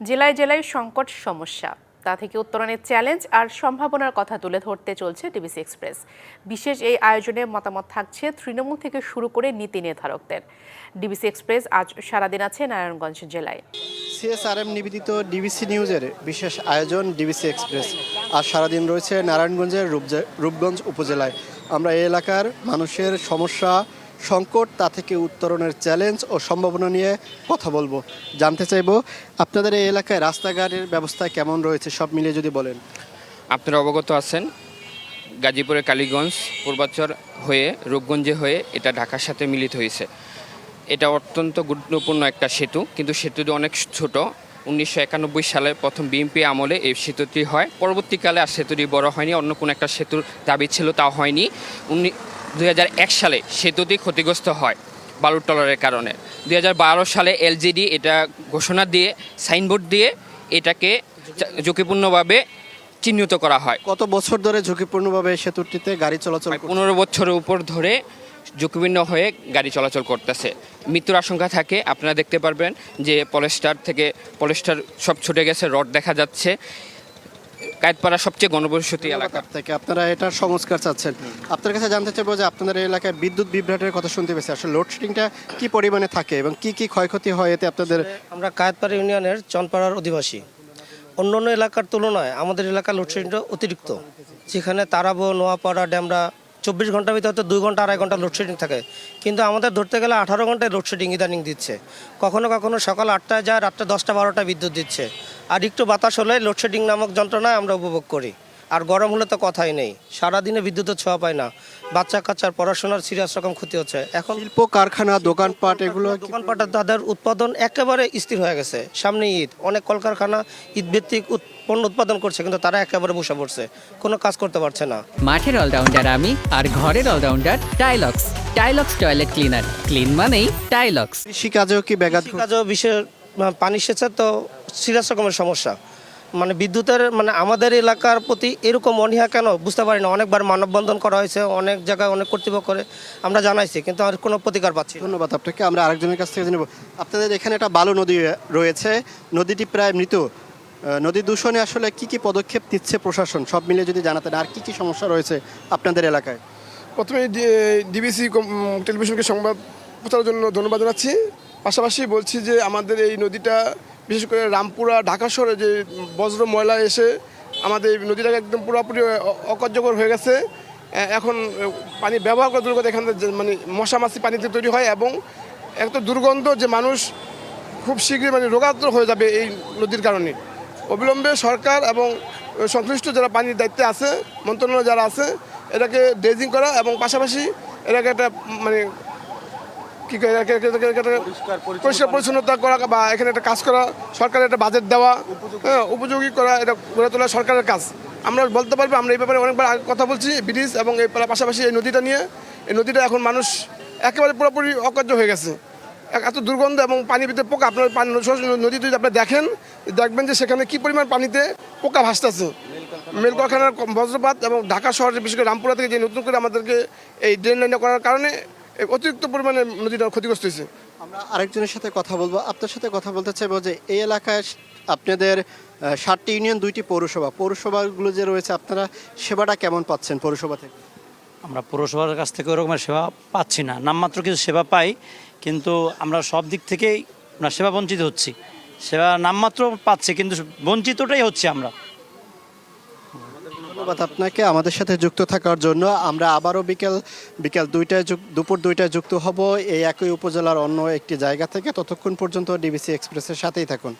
জেলায় জেলায় সংকট সমস্যা। তা থেকে উত্তরণের চ্যালেঞ্জ আর সম্ভাবনার কথা তুলে ধরতে চলছে ডিবিসি এক্সপ্রেস। বিশেষ এই আয়োজনে মতামত থাকছে তৃণমূল থেকে শুরু করে নীতি নির্ধারকদের। ডিবিসি এক্সপ্রেস আজ সারাদিন আছে নারায়ণগঞ্জ জেলায়। সিএসআরএম নিবেদিত ডিবিসি নিউজের বিশেষ আয়োজন ডিবিসি এক্সপ্রেস। আর সারাদিন রয়েছে নারায়ণগঞ্জের রূপগঞ্জ উপজেলায়। আমরা এই এলাকার মানুষের সমস্যা সংকট, তা থেকে উত্তরণের চ্যালেঞ্জ ও সম্ভাবনা নিয়ে কথা বলব। জানতে চাইব, আপনাদের এই এলাকায় রাস্তাঘাটের ব্যবস্থা কেমন রয়েছে, সব মিলিয়ে যদি বলেন। আপনারা অবগত আছেন, গাজীপুরের কালীগঞ্জ পূর্বাচর হয়ে, রূপগঞ্জে হয়ে এটা ঢাকার সাথে মিলিত হয়েছে। এটা অত্যন্ত গুরুত্বপূর্ণ একটা সেতু, কিন্তু সেতুটি অনেক ছোট। উনিশশো একানব্বই সালে প্রথম বিএনপি আমলে এই সেতুটি হয়। পরবর্তীকালে আর সেতুটি বড় হয়নি, অন্য কোনো একটা সেতুর দাবি ছিল তা হয়নি। উনি দুই হাজার এক সালে সেতুটি ক্ষতিগ্রস্ত হয় বালুর টলারের কারণে। দুই হাজার বারো সালে এলজিডি এটা ঘোষণা দিয়ে সাইনবোর্ড দিয়ে এটাকে ঝুঁকিপূর্ণভাবে চিহ্নিত করা হয়। কত বছর ধরে ঝুঁকিপূর্ণভাবে সেতুটিতে গাড়ি চলাচল পনেরো বছরের উপর ধরে ঝুঁকিপূর্ণ হয়ে গাড়ি চলাচল করতেছে। মৃত্যুর আশঙ্কা থাকে আপনারা দেখতে পারবেন যে পলেস্টার থেকে পলেস্টার সব ছুটে গেছে রড দেখা যাচ্ছে। কায়েতপাড়া সবচেয়ে গণবসতি এলাকা। এলাকার থেকে আপনারা এটার সংস্কার চাচ্ছেন। আপনার কাছে জানতে চাইব যে আপনাদের এলাকায় বিদ্যুৎ বিভ্রাটের কথা শুনতে পেয়েছি। আসলে লোডশেডিংটা কি পরিমাণে থাকে এবং কি কি ক্ষয়ক্ষতি হয় এতে আপনাদের আমরা কায়েতপাড়া ইউনিয়নের চনপাড়ার অধিবাসী। অন্য অন্য এলাকার তুলনায় আমাদের এলাকার লোডশেডিংটা অতিরিক্ত। যেখানে তারাবো নোয়াপাড়া ড্যামরা চব্বিশ ঘণ্টার ভিতরে হয়তো দুই ঘণ্টা আড়াই ঘণ্টা লোডশেডিং থাকে। কিন্তু আমাদের ধরতে গেলে আঠারো ঘন্টায় লোডশেডিং ইদানিং দিচ্ছে। কখনো কখনো সকাল আটটায় যায় রাতটা দশটা বারোটা বিদ্যুৎ দিচ্ছে। আর একটু বাতাস হলে লোডশেডিং নামক যন্ত্রণায় আমরা উপভোগ করি। আর গরম হলে তো কথাই নেই। সারাদিনে বিদ্যুতের ছোঁয়া পায় না। বাচ্চা কাচ্চার পড়াশোনার সিরিয়াস রকম ক্ষতি হচ্ছে। এখন শিল্প কারখানা দোকানপাট এগুলো দোকানপাটে তাদের উৎপাদন একেবারে স্থির হয়ে গেছে। সামনে ঈদ। অনেক কলকারখানা ঈদ ভিত্তিক উৎ- পণ্য উৎপাদন করছে কিন্তু তারা একেবারে বসে পড়ছে। কোনো কাজ করতে পারছে না। মাঠের অলরাউন্ডার আমি আর ঘরের allrounder Tylox. Tylox toilet cleaner. Clean মানেই টাইলক্স। কৃষিকাজেও কি ব্যাঘাত ঘটছে? কাজও বিশেষ পানি সেচের তো সিরিয়াস রকমের সমস্যা। মানে বিদ্যুতের মানে আমাদের এলাকার প্রতি এরকম অনীহা কেন? বুঝতে পারি না। অনেকবার মানববন্ধন করা হয়েছে অনেক জায়গায় অনেক কর্তৃপক্ষ করে আমরা জানাইছি কিন্তু আর কোনো প্রতিকার পাচ্ছি ধন্যবাদ আপনাকে। আমরা আরেকজনের কাছ থেকে জেনে নেব। আপনাদের এখানে একটা বালু নদী রয়েছে। নদীটি প্রায় মৃত। নদী দূষণে আসলে কি কি পদক্ষেপ নিচ্ছে প্রশাসন? সব মিলে যদি জানাতেন আর কি কি সমস্যা রয়েছে আপনাদের এলাকায়? প্রথমে ডিবিসি টেলিভিশনকে সংবাদ প্রচারের জন্য ধন্যবাদ জানাচ্ছি। পাশাপাশি বলছি যে আমাদের এই নদীটা বিশেষ করে রামপুরা ঢাকা শহরে যে বজ্র ময়লা এসে আমাদের এই নদীটাকে একদম পুরোপুরি অকার্যকর হয়ে গেছে এখন পানি ব্যবহার করা দুর্গত এখানে মানে মশা মাছি পানিতে তৈরি হয় এবং এত দুর্গন্ধ যে মানুষ খুব শীঘ্রই মানে রোগাক্ত হয়ে যাবে এই নদীর কারণে অবিলম্বে সরকার এবং সংশ্লিষ্ট যারা পানির দায়িত্বে আছে মন্ত্রণালয় যারা আছে এটাকে ড্রেজিং করা এবং পাশাপাশি এটাকে একটা মানে পরিষ্কার পরিচ্ছন্নতা করা বা এখানে একটা কাজ করা, সরকারের একটা বাজেট দেওয়া হ্যাঁ উপযোগী করা, এটা গড়ে তোলা সরকারের কাজ। আমরা বলতে পারব, আমরা এই ব্যাপারে অনেকবার কথা বলছি, ব্রিটিশ এবং এই পাশাপাশি এই নদীটা নিয়ে। এই নদীটা এখন মানুষ একেবারে পুরোপুরি অকার্য হয়ে গেছে। এত দুর্গন্ধ এবং পানির ভিতরে পোকা, আপনার পানি সরাসরি নদী যদি আপনি দেখেন, দেখবেন যে সেখানে কি পরিমাণ পানিতে পোকা ভাসতেছে। মেল বজ্রপাত এবং ঢাকা শহরে বিশেষ করে রামপুরা থেকে যে নতুন করে আমাদেরকে এই ড্রেন লাইনটা করার কারণে অতিরিক্ত পরিমাণে নদীটা ক্ষতিগ্রস্ত হয়েছে। আমরা আরেকজনের সাথে কথা বলব। আপনার সাথে কথা বলতে চাইব যে এই এলাকায় আপনাদের সাতটি ইউনিয়ন দুইটি পৌরসভা। পৌরসভাগুলো যে রয়েছে আপনারা সেবাটা কেমন পাচ্ছেন পৌরসভা থেকে? আমরা পৌরসভার কাছ থেকে ওরকমের সেবা পাচ্ছি না। নামমাত্র কিছু সেবা পাই কিন্তু আমরা সব দিক থেকেই আমরা সেবা বঞ্চিত হচ্ছি। সেবা নামমাত্র পাচ্ছি কিন্তু বঞ্চিতটাই হচ্ছে আমরা। ধন্যবাদ আপনাকে। আমাদের সাথে যুক্ত থাকার জন্য আমরা আবারও বিকেল বিকেল দুইটায় দুপুর দুইটায় যুক্ত হব। এই একই উপজেলার অন্য একটি জায়গা থেকে। ততক্ষণ পর্যন্ত ডিবিসি এক্সপ্রেসের সাথেই থাকুন।